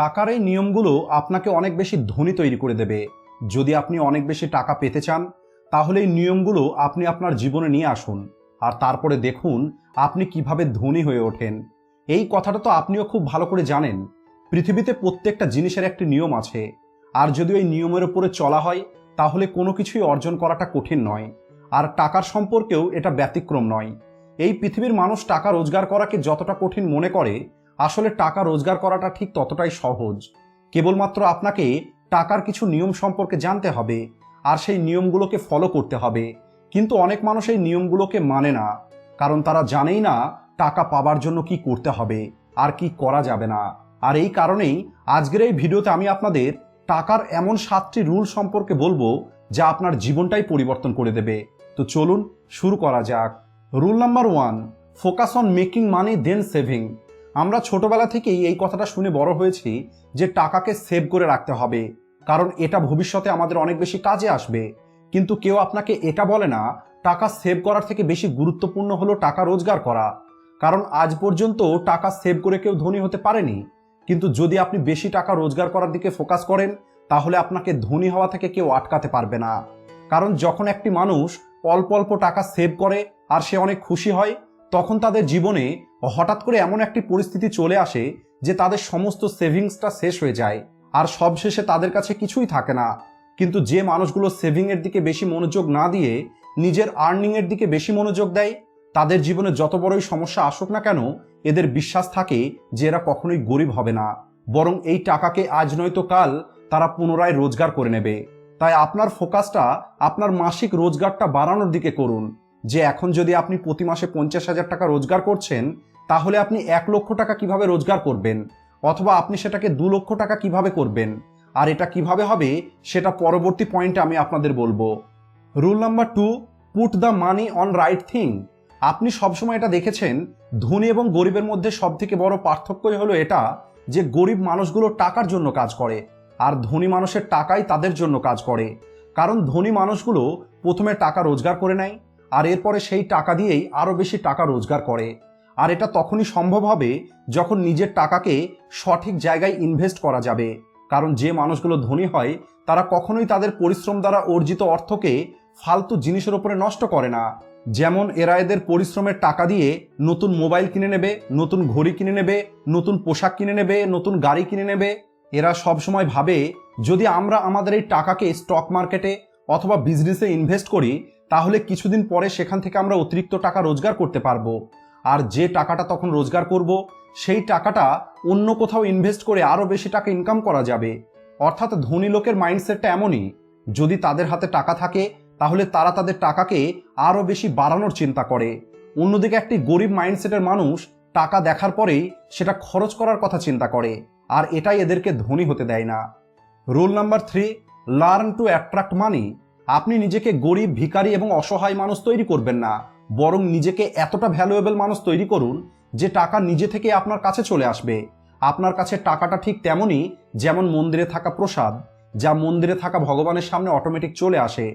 টাকার এই নিয়মগুলো আপনাকে অনেক বেশি ধনী তৈরি করে দেবে। যদি আপনি অনেক বেশি টাকা পেতে চান, তাহলে এই নিয়মগুলো আপনি আপনার জীবনে নিয়ে আসুন। আর তারপরে দেখুন আপনি কীভাবে ধনী হয়ে ওঠেন। এই কথাটা তো আপনিও খুব ভালো করে জানেন। পৃথিবীতে প্রত্যেকটা জিনিসের একটি নিয়ম আছে। আর যদি ওই নিয়মের উপরে চলা হয়, তাহলে কোনো কিছুই অর্জন করাটা কঠিন নয়। আর টাকার সম্পর্কেও এটা ব্যতিক্রম নয়। এই পৃথিবীর মানুষ টাকা রোজগার করাকে যতটা কঠিন মনে করে আসলে টাকা রোজগার করাটা ঠিক ততটাই সহজ। কেবলমাত্র আপনাকে টাকার কিছু নিয়ম সম্পর্কে জানতে হবে, আর সেই নিয়মগুলোকে ফলো করতে হবে। কিন্তু অনেক মানুষ এই নিয়মগুলোকে মানে না, কারণ তারা জানেই না টাকা পাবার জন্য কি করতে হবে, আর কি করা যাবে না। আর এই কারণেই আজকের এই ভিডিওতে আমি আপনাদের টাকার এমন সাতটি রুল সম্পর্কে বলব, যা আপনার জীবনটাই পরিবর্তন করে দেবে। তো চলুন শুরু করা যাক। Rule number one focus on making money than saving আমরা ছোটবেলা থেকেই এই কথাটা শুনে বড় হয়েছি যে টাকাকে সেভ করে রাখতে হবে, কারণ এটা ভবিষ্যতে আমাদের অনেক বেশি কাজে আসবে। কিন্তু কেউ আপনাকে এটা বলে না, টাকা সেভ করার থেকে বেশি গুরুত্বপূর্ণ হলো টাকা রোজগার করা। কারণ আজ পর্যন্ত টাকা সেভ করে কেউ ধনী হতে পারেনি। কিন্তু যদি আপনি বেশি টাকা রোজগার করার দিকে ফোকাস করেন, তাহলে আপনাকে ধনী হওয়া থেকে কেউ আটকাতে পারবে না। কারণ যখন একটি মানুষ অল্প অল্প টাকা সেভ করে আর সে অনেক খুশি হয় তখন তাদের জীবনে হঠাৎ করে এমন একটি পরিস্থিতি চলে আসে যে তাদের সমস্ত সেভিংসটা শেষ হয়ে যায়, আর সব শেষে তাদের কাছে কিছুই থাকে না। কিন্তু যে মানুষগুলো সেভিংয়ের দিকে বেশি মনোযোগ না দিয়ে নিজের আর্নিংয়ের দিকে বেশি মনোযোগ দেয়, তাদের জীবনে যত বড়ই সমস্যা আসুক না কেন, এদের বিশ্বাস থাকে যে এরা কখনোই গরিব হবে না। বরং এই টাকাকে আজ নয়তো কাল তারা পুনরায় রোজগার করে নেবে। তাই আপনার ফোকাসটা আপনার মাসিক রোজগারটা বাড়ানোর দিকে করুন। যে এখন যদি আপনি প্রতি মাসে পঞ্চাশ হাজার টাকা রোজগার করছেন, তাহলে আপনি এক লক্ষ টাকা কীভাবে রোজগার করবেন? অথবা আপনি সেটাকে দু লক্ষ টাকা কীভাবে করবেন? আর এটা কীভাবে হবে, সেটা পরবর্তী পয়েন্টে আমি আপনাদের বলব। Rule number two put the money on right thing আপনি সবসময় এটা দেখেছেন, ধনী এবং গরিবের মধ্যে সব থেকে বড় পার্থক্যই হলো এটা যে গরিব মানুষগুলো টাকার জন্য কাজ করে, আর ধনী মানুষের টাকাই তাদের জন্য কাজ করে। কারণ ধনী মানুষগুলো প্রথমে টাকা রোজগার করে নেয় আর এরপরে সেই টাকা দিয়েই আরও বেশি টাকা রোজগার করে। আর এটা তখনই সম্ভব হবে যখন নিজের টাকাকে সঠিক জায়গায় ইনভেস্ট করা যাবে। কারণ যে মানুষগুলো ধনী হয়, তারা কখনোই তাদের পরিশ্রম দ্বারা অর্জিত অর্থকে ফালতু জিনিসের উপরে নষ্ট করে না। যেমন এরা এদের পরিশ্রমের টাকা দিয়ে নতুন মোবাইল কিনে নেবে, নতুন ঘড়ি কিনে নেবে, নতুন পোশাক কিনে নেবে, নতুন গাড়ি কিনে নেবে। এরা সব সময় ভাবে, যদি আমরা আমাদের এই টাকাকে স্টক মার্কেটে অথবা বিজনেসে ইনভেস্ট করি তাহলে কিছুদিন পরে সেখান থেকে আমরা অতিরিক্ত টাকা রোজগার করতে পারব। আর যে টাকাটা তখন রোজগার করব, সেই টাকাটা অন্য কোথাও ইনভেস্ট করে আরও বেশি টাকা ইনকাম করা যাবে। অর্থাৎ ধনী লোকের মাইন্ডসেটটা এমনই, যদি তাদের হাতে টাকা থাকে, তাহলে তারা তাদের টাকাকে আরও বেশি বাড়ানোর চিন্তা করে। অন্যদিকে একটি গরিব মাইন্ডসেটের মানুষ টাকা দেখার পরেই সেটা খরচ করার কথা চিন্তা করে, আর এটাই এদেরকে ধনী হতে দেয় না। Rule number three learn to attract money আপনি নিজেকে গরিব, ভিখারি এবং অসহায় মানুষ তৈরি করবেন না। বরং নিজেকে এতটা ভ্যালুয়েবল মানুষ তৈরি করুন যে টাকা নিজে থেকে আপনার কাছে চলে আসবে। আপনার কাছে টাকাটা ঠিক তেমনই যেমন মন্দিরে থাকা প্রসাদ, যা মন্দিরে থাকা ভগবানের সামনে অটোমেটিক চলে আসে।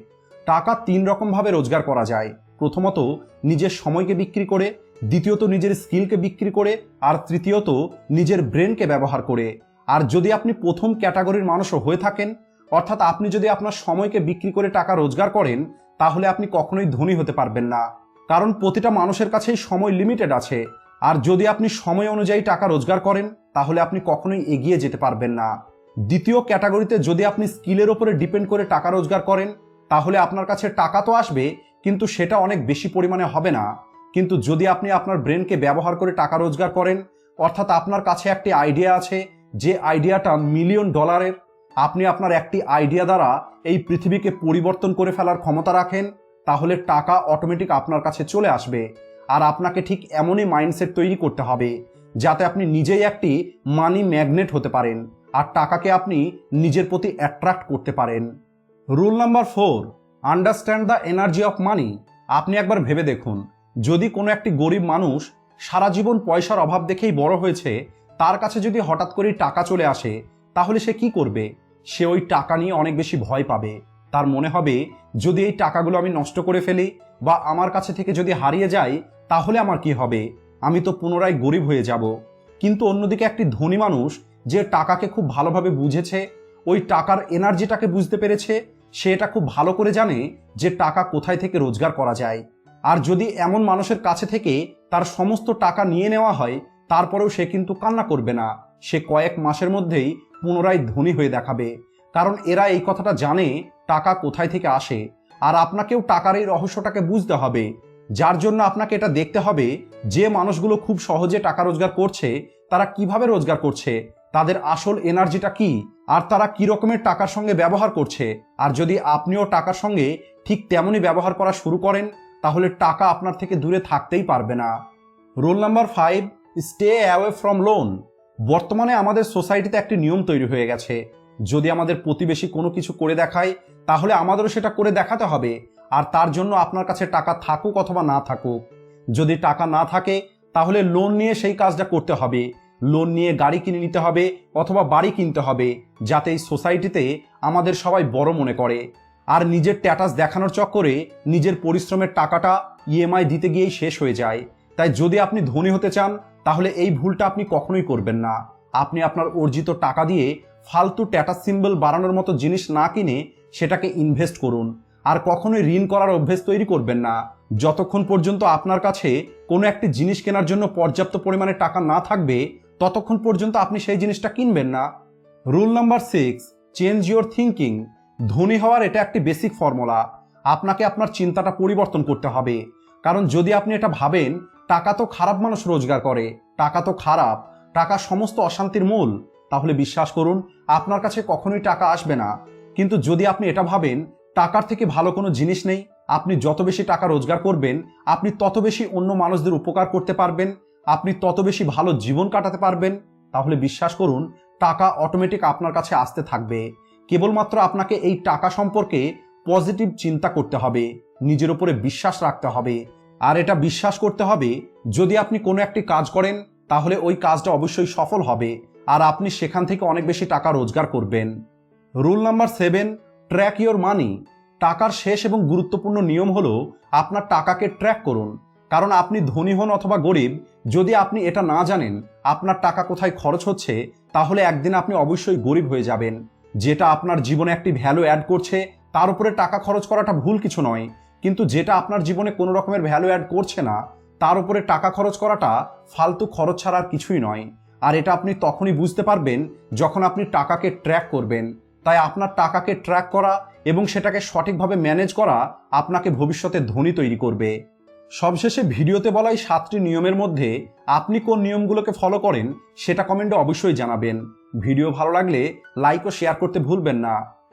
টাকা তিন রকমভাবে রোজগার করা যায়। প্রথমত, নিজের সময়কে বিক্রি করে, দ্বিতীয়ত, নিজের স্কিলকে বিক্রি করে, আর তৃতীয়ত, নিজের ব্রেনকে ব্যবহার করে। আর যদি আপনি প্রথম ক্যাটাগরির মানুষও হয়ে থাকেন অর্থাৎ আপনি যদি আপনার সময়কে বিক্রি করে টাকা রোজগার করেন, তাহলে আপনি কখনোই ধনী হতে পারবেন না। কারণ প্রতিটা মানুষের কাছেই সময় লিমিটেড আছে। আর যদি আপনি সময় অনুযায়ী টাকা রোজগার করেন, তাহলে আপনি কখনোই এগিয়ে যেতে পারবেন না। দ্বিতীয় ক্যাটাগরিতে যদি আপনি স্কিলের ওপরে ডিপেন্ড করে টাকা রোজগার করেন, তাহলে আপনার কাছে টাকা তো আসবে, কিন্তু সেটা অনেক বেশি পরিমাণে হবে না। কিন্তু যদি আপনি আপনার ব্রেনকে ব্যবহার করে টাকা রোজগার করেন, অর্থাৎ আপনার কাছে একটি আইডিয়া আছে, যে আইডিয়াটা মিলিয়ন ডলারের আপনি আপনার একটি আইডিয়া দ্বারা এই পৃথিবীকে পরিবর্তন করে ফেলার ক্ষমতা রাখেন, তাহলে টাকা অটোমেটিক আপনার কাছে চলে আসবে। আর আপনাকে ঠিক এমনই মাইন্ডসেট তৈরি করতে হবে, যাতে আপনি নিজেই একটি মানি ম্যাগনেট হতে পারেন, আর টাকাকে আপনি নিজের প্রতি অ্যাট্রাক্ট করতে পারেন। Rule number four understand the energy of money আপনি একবার ভেবে দেখুন, যদি কোনো একটি গরিব মানুষ সারা জীবন পয়সার অভাব দেখেই বড় হয়েছে, তার কাছে যদি হঠাৎ করেই টাকা চলে আসে, তাহলে সে কি করবে? সে ওই টাকা নিয়ে অনেক বেশি ভয় পাবে। তার মনে হবে, যদি এই টাকাগুলো আমি নষ্ট করে ফেলি বা আমার কাছে থেকে যদি হারিয়ে যায়, তাহলে আমার কি হবে? আমি তো পুনরায় গরিব হয়ে যাব। কিন্তু অন্যদিকে একটি ধনী মানুষ যে টাকাকে খুব ভালোভাবে বুঝেছে, ওই টাকার এনার্জিটাকে বুঝতে পেরেছে, সে এটা খুব ভালো করে জানে যে টাকা কোথায় থেকে রোজগার করা যায়। আর যদি এমন মানুষের কাছে থেকে তার সমস্ত টাকা নিয়ে নেওয়া হয়, তারপরেও সে কিন্তু কান্না করবে না। সে কয়েক মাসের মধ্যেই পুনরায় ধনী হয়ে দেখাবে। কারণ এরা এই কথাটা জানে, টাকা কোথায় থেকে আসে, আর আপনাকেও টাকার এই রহস্যটাকে বুঝতে হবে। যার জন্য আপনাকে এটা দেখতে হবে, যে মানুষগুলো খুব সহজে টাকা রোজগার করছে, তারা কীভাবে রোজগার করছে, তাদের আসল এনার্জিটা কি, আর তারা কি রকমের টাকার সঙ্গে ব্যবহার করছে, আর যদি আপনিও টাকার সঙ্গে ঠিক তেমনই ব্যবহার করা শুরু করেন, তাহলে টাকা আপনার থেকে দূরে থাকতেই পারবে না। Rule number five, stay away from loan. বর্তমানে আমাদের সোসাইটিতে একটি নিয়ম তৈরি হয়ে গেছে। যদি আমাদের প্রতিবেশী কোনো কিছু করে দেখায়, তাহলে আমাদেরও সেটা করে দেখাতে হবে। আর তার জন্য আপনার কাছে টাকা থাকুক অথবা না থাকুক। যদি টাকা না থাকে, তাহলে লোন নিয়ে সেই কাজটা করতে হবে। লোন নিয়ে গাড়ি কিনে নিতে হবে অথবা বাড়ি কিনতে হবে, যাতে এই সোসাইটিতে আমাদের সবাই বড় মনে করে। আর নিজের ট্যাটাস দেখানোর চক্করে নিজের পরিশ্রমের টাকাটা ইএমআই দিতে গিয়েই শেষ হয়ে যায়। তাই যদি আপনি ধনী হতে চান তাহলে এই ভুলটা আপনি কখনোই করবেন না। আপনি আপনার অর্জিত টাকা দিয়ে ফালতু ট্যাটাস সিম্বল বাড়ানোর মতো জিনিস না কিনে সেটাকে ইনভেস্ট করুন। আর কখনোই ঋণ করার অভ্যেস তৈরি করবেন না। যতক্ষণ পর্যন্ত আপনার কাছে কোনো একটি জিনিস কেনার জন্য পর্যাপ্ত পরিমাণে টাকা না থাকবে, ততক্ষণ পর্যন্ত আপনি সেই জিনিসটা কিনবেন না। Rule number six change your thinking ধনী হওয়ার এটা একটি বেসিক ফর্মুলা আপনাকে আপনার চিন্তাটা পরিবর্তন করতে হবে। কারণ যদি আপনি এটা ভাবেন, টাকা তো খারাপ মানুষ রোজগার করে, টাকা তো খারাপ, টাকা সমস্ত অশান্তির মূল, তাহলে বিশ্বাস করুন, আপনার কাছে কখনোই টাকা আসবে না। কিন্তু যদি আপনি এটা ভাবেন, টাকার থেকে ভালো কোনো জিনিস নেই, আপনি যত বেশি টাকা রোজগার করবেন, আপনি তত বেশি অন্য মানুষদের উপকার করতে পারবেন, আপনি তত বেশি ভালো জীবন কাটাতে পারবেন, তাহলে বিশ্বাস করুন, টাকা অটোমেটিক আপনার কাছে আসতে থাকবে। কেবলমাত্র আপনাকে এই টাকা সম্পর্কে পজিটিভ চিন্তা করতে হবে, নিজের উপরে বিশ্বাস রাখতে হবে। আর এটা বিশ্বাস করতে হবে, যদি আপনি কোনো একটি কাজ করেন, তাহলে ওই কাজটা অবশ্যই সফল হবে, আর আপনি সেখান থেকে অনেক বেশি টাকা রোজগার করবেন। Rule number seven, track your money. টাকার শেষ এবং গুরুত্বপূর্ণ নিয়ম হলো আপনার টাকাকে ট্র্যাক করুন। কারণ আপনি ধনী হন অথবা গরিব, যদি আপনি এটা না জানেন, আপনার টাকা কোথায় খরচ হচ্ছে, তাহলে একদিন আপনি অবশ্যই গরিব হয়ে যাবেন। যেটা আপনার জীবনে একটি ভ্যালু অ্যাড করছে তার উপরে টাকা খরচ করাটা ভুল কিছু নয়, কিন্তু যেটা আপনার জীবনে কোনো রকমের ভ্যালু অ্যাড করছে না, তার উপরে টাকা খরচ করাটা ফালতু খরচ ছাড়া আর কিছুই নয়। আর এটা আপনি তখনই বুঝতে পারবেন যখন আপনি টাকাকে ট্র্যাক করবেন। তাই আপনার টাকাকে ট্র্যাক করা এবং সেটাকে সঠিকভাবে ম্যানেজ করা আপনাকে ভবিষ্যতে ধনী তৈরি করবে। সবশেষে ভিডিওতে বলা এই সাতটি নিয়মের মধ্যে আপনি কোন নিয়মগুলোকে ফলো করেন সেটা কমেন্টে অবশ্যই জানাবেন। ভিডিও ভালো লাগলে লাইক ও শেয়ার করতে ভুলবেন না।